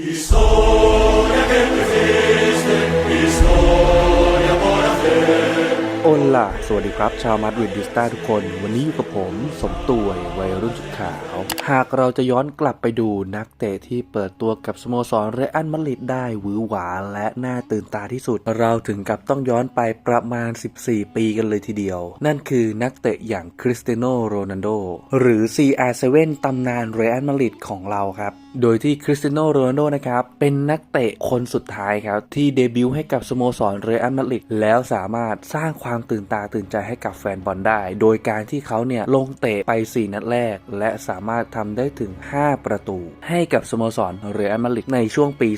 Historia che tu fiste, historia buona fede. โอล่ะสวัสดีครับ ชาวมาดริดดิสตาทุกคน วันนี้อยู่กับผม สมตัวยวัยรุ่นสุดขาว หากเราจะย้อนกลับไปดูนักเตะที่เปิดตัวกับสโมสรเรอัลมาดริดได้หวือหวาและน่าตื่นตาที่สุด เราถึงกับต้องย้อนไปประมาณ 14 ปีกันเลยทีเดียว นั่นคือนักเตะอย่างคริสเตียโนโรนัลโดหรือ CR7 ตำนานเรอัลมาดริดของเราครับโดยที่คริสเตียโนโรนัลโดนะครับ เป็นนักเตะคนสุดท้ายครับ ที่เดบิวต์ให้กับสโมสรเรอัลมาดริดแล้วสามารถสร้างความความตื่นตาตื่นใจให้กับแฟนบอลได้ โดยการที่เขาเนี่ยลงเตะไป 4 นัดแรก และสามารถทำได้ถึง 5 ประตู ให้กับสโมสรเรอัลมาดริดในช่วงปี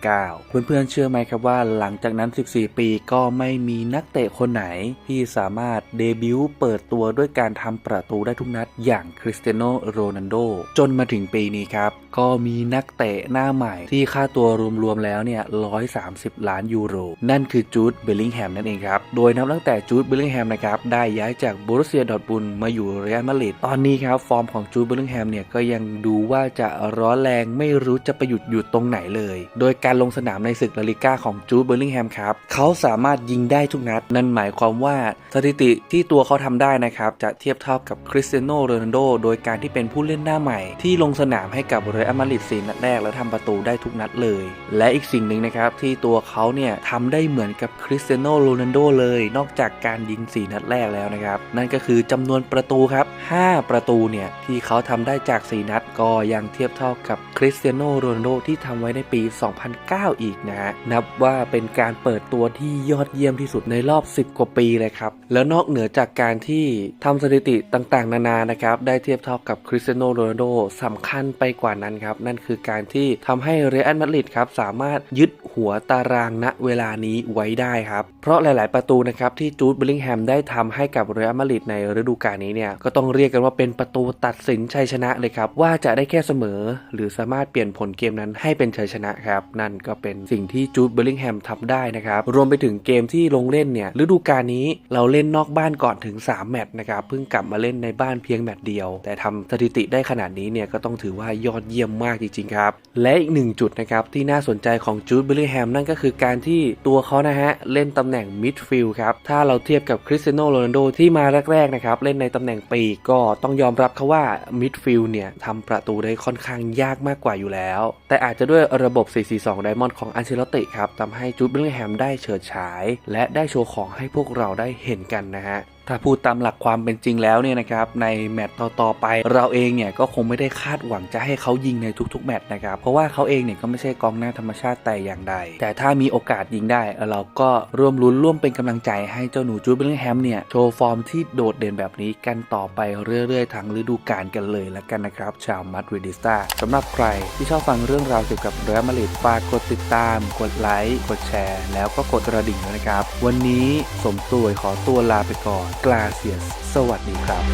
2009 เพื่อนๆเชื่อไหมครับว่าหลังจากนั้น 14 ปีก็ไม่มีนักเตะคนไหน ที่สามารถเดบิวต์เปิดตัวด้วยการทำประตูได้ทุกนัด อย่างคริสเตียโนโรนัลโดจนมาถึงปีนี้ครับ ก็มีนักเตะหน้าใหม่ที่ค่าตัวรวมๆแล้วเนี่ย130 ล้านยูโร นั่นคือจูดเบลลิงแฮมนั่นเองครับ โดยนับตั้งแต่จูดเบลลิงแฮมนะครับได้ย้ายจากบรูเซียดอทบุนมาอยู่เรอัลมาดริดตอนนี้ครับฟอร์มของจูดเบลลิงแฮมเนี่ยก็ยังดูว่าจะร้อนแรงไม่รู้จะไปหยุดหยุดตรงไหนเลย โดยการลงสนามในศึกลาลิก้าของจูดเบลลิงแฮมครับเขาสามารถยิงได้ทุกนัด นั่นหมายความว่าสถิติที่ตัวเขาทำได้นะครับจะเทียบเท่ากับคริสเตียโนโรนัลโดโดยการที่เป็นผู้เล่นหน้าใหม่ ที่ลงสนามให้กับเรอัลมาดริดสีนัดแรกแล้วทำประตูได้ทุกนัดเลย และอีกสิ่งหนึ่งนะครับที่ตัวเขาเนี่ยทำได้เหมือนกับคริสเตียโนโรนัลโดเลย นอกจากากการยิง 4 นัดแรกแล้วนะครับ นั่นก็คือจำนวนประตูครับ 5 ประตูเนี่ย ที่เขาทำได้จาก 4 นัดก็ยังเทียบเท่ากับคริสเตียโนโรนัลโดที่ทำไว้ในปี 2009 อีกนะฮะนับว่าเป็นการเปิดตัวที่ยอดเยี่ยมที่สุดในรอบ 10 กว่าปีเลยครับ แล้วนอกเหนือจากการที่ทำสถิติต่างๆ นานานะครับได้เทียบเท่ากับคริสเตียโนโรนัลโดสำคัญไปกว่านั้นครับนั่นคือการที่ทำให้เรอัลมาดริดครับสามารถยึดหัวตารางณเวลานี้ไว้ได้ครับ เพราะหลาย ๆ ประตูนะครับที่จูดเบลลิงแฮมได้ทำให้กับเรอัลมาดริดในฤดูกาลนี้เนี่ยก็ต้องเรียกกันว่าเป็นประตูตัดสินชัยชนะเลยครับ ว่าจะได้แค่เสมอ หรือสามารถเปลี่ยนผลเกมนั้นให้เป็นชัยชนะครับ นั่นก็เป็นสิ่งที่จูดเบลลิงแฮมทำได้นะครับ รวมไปถึงเกมที่ลงเล่นเนี่ยฤดูกาลนี้เราเล่นนอกบ้านก่อนถึง 3 แมตช์นะครับเพิ่งกลับมาเล่นในบ้านเพียงแมตช์เดียว แต่ทำสถิติได้ขนาดนี้เนี่ยก็ต้องถือว่ายอดเยี่ยมมากจริงๆครับและอีกหนึ่งจุดนะครับที่น่าสนใจของจูดเบลลิงแฮมนั่นก็คือการที่ตัวเขานะฮะเล่นตำแหน่งมิดฟิลด์ครับถ้าเราเทียบกับคริสเตียโนโรนัลโดที่มาแรกๆนะครับเล่นในตำแหน่งปีกก็ต้องยอมรับเขาว่ามิดฟิลด์เนี่ยทำประตูได้ค่อนข้างยากมากกว่าอยู่แล้ว แต่อาจจะด้วยระบบ 4-4-2 ไดมอนด์ของอันเชลติครับทำให้จูดเบลลิงแฮมได้เฉิดฉาย และได้โชว์ของให้พวกเราได้เห็นกันนะฮะ ถ้าพูดตามหลักความเป็นจริงแล้วเนี่ยนะครับในแมตต์ต่อๆไป เราเองเนี่ยก็คงไม่ได้คาดหวังจะให้เขายิงในทุกๆแมตต์นะครับเพราะว่าเขาเองเนี่ยก็ไม่ใช่กองหน้าธรรมชาติแต่อย่างใด แต่ถ้ามีโอกาสยิงได้เราก็ร่วมลุ้นร่วมเป็นกำลังใจให้เจ้าหนูจูดเบลลิงแฮมเนี่ยโชว์ฟอร์มที่โดดเด่นแบบนี้กันต่อไปเรื่อยๆทั้งฤดูกาลกันเลยละกันนะครับ ชาวมัดริดิสตาสำหรับใครที่ชอบฟังเรื่องราวเกี่ยวกับเรอัลมาดริดฝากกดติดตาม กดไลค์กดแชร์ แล้วก็กดกระดิ่งด้วยนะครับ วันนี้สมตวยขอตัวลาไปก่อนกลาเซียส สวัสดีครับ